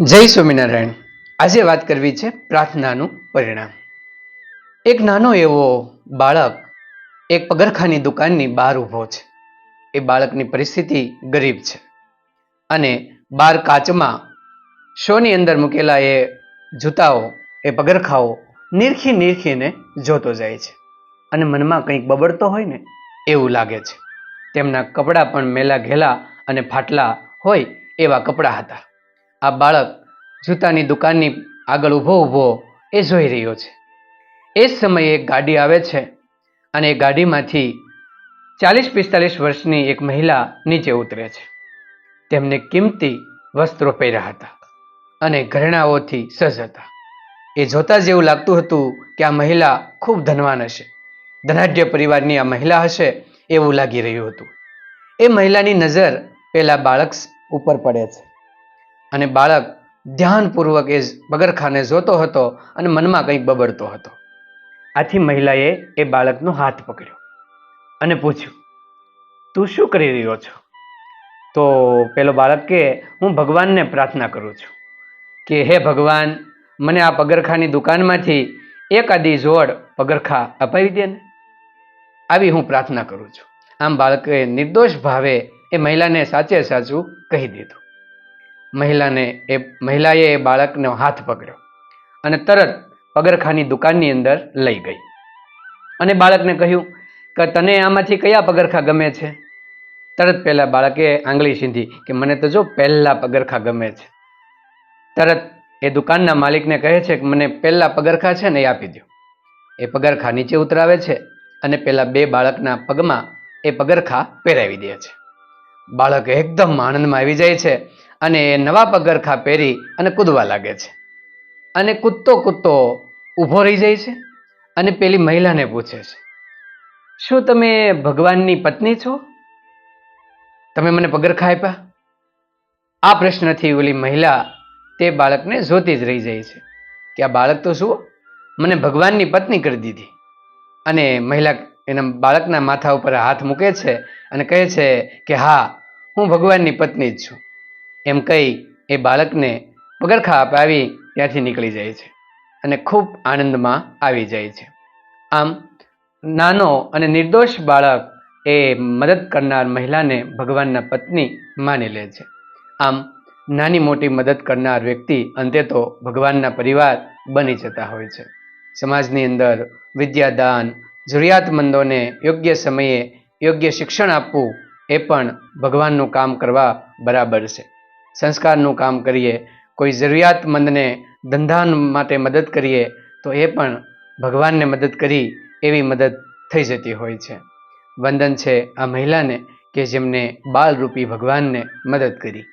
જય સ્વામિનારાયણ. આજે વાત કરવી છે પ્રાર્થનાનું પરિણામ. એક નાનો એવો બાળક એક પગરખાની દુકાનની બહાર ઊભો છે. એ બાળકની પરિસ્થિતિ ગરીબ છે અને બાર કાચમાં શોની અંદર મૂકેલા એ જૂતાઓ, એ પગરખાઓ નીરખી નીરખીને જોતો જાય છે અને મનમાં કંઈક બબડતો હોય ને એવું લાગે છે. તેમના કપડાં પણ મેલા ઘેલા અને ફાટલા હોય એવા કપડાં હતા. આ બાળક જૂતાની દુકાનની આગળ ઊભો ઊભો એ જોઈ રહ્યો છે. એ જ સમયે એક ગાડી આવે છે અને એ ગાડીમાંથી ચાલીસ પિસ્તાલીસ વર્ષની એક મહિલા નીચે ઉતરે છે. તેમને કિંમતી વસ્ત્રો પહેર્યા હતા અને ઘરેણાઓથી સજ્જ હતા. એ જોતા જ એવું લાગતું હતું કે આ મહિલા ખૂબ ધનવાન હશે. ધનાઢ્ય પરિવારની આ મહિલા હશે એવું લાગી રહ્યું હતું. એ મહિલાની નજર પેલા બાળક ઉપર પડે છે. અને બાળક ધ્યાનપૂર્વક એ પગરખાને જોતો હતો અને મનમાં કંઈક બબડતો હતો. આથી મહિલાએ એ બાળકનો હાથ પકડ્યો અને પૂછ્યું, તું શું કરી રહ્યો છો? તો પેલો બાળક કે, હું ભગવાનને પ્રાર્થના કરું છું કે, હે ભગવાન, મને આ પગરખાની દુકાનમાંથી એકાદી જોડ પગરખા અપાવી દે ને. આવી હું પ્રાર્થના કરું છું. આમ બાળકે નિર્દોષ ભાવે એ મહિલાને સાચે સાચું કહી દીધું. મહિલાને એ, મહિલાએ એ બાળકનો હાથ પકડ્યો અને તરત પગરખાની દુકાનની અંદર લઈ ગઈ. અને બાળકને કહ્યું કે, તને આમાંથી કયા પગરખા ગમે છે? તરત પહેલા બાળકે આંગળી સીંધી કે, મને તો જો પહેલા પગરખા ગમે છે. તરત એ દુકાનના માલિકને કહે છે કે, મને પહેલા પગરખા છે ને એ આપી દો એ પગરખા નીચે ઉતરાવે છે અને પેલા બે બાળકના પગમાં એ પગરખા પહેરાવી દે છે. બાળક એકદમ આનંદમાં આવી જાય છે અને નવા પગરખા પહેરી અને કૂદવા લાગે છે. અને કૂદતો કૂદતો ઊભો રહી જાય છે અને પેલી મહિલાને પૂછે છે, શું તમે ભગવાનની પત્ની છો? તમે મને પગરખા આપ્યા? આ પ્રશ્નથી ઓલી મહિલા તે બાળકને જોતી જ રહી જાય છે કે આ બાળક તો શું મને ભગવાનની પત્ની કરી દીધી. અને મહિલા એના બાળકના માથા ઉપર હાથ મૂકે છે અને કહે છે કે, હા, હું ભગવાનની પત્ની જ છું. એમ કહી એ બાળકને પગરખા અપાવી ત્યાંથી નીકળી જાય છે અને ખૂબ આનંદમાં આવી જાય છે. આમ નાનો અને નિર્દોષ બાળક એ મદદ કરનાર મહિલાને ભગવાનના પત્ની માની લે છે. આમ નાની મોટી મદદ કરનાર વ્યક્તિ અંતે તો ભગવાનના પરિવાર બની જતા હોય છે. સમાજની અંદર વિદ્યાદાન, જરૂરિયાતમંદોને યોગ્ય સમયે યોગ્ય શિક્ષણ આપવું એ પણ ભગવાનનું કામ કરવા બરાબર છે. સંસ્કારનું કામ કરીએ, કોઈ જરૂરિયાતમંદને ધંધા માટે મદદ કરીએ, તો એ પણ ભગવાનને મદદ કરી એવી મદદ થઈ જતી હોય છે. વંદન છે આ મહિલાને કે જેમને બાલરૂપી ભગવાનને મદદ કરી.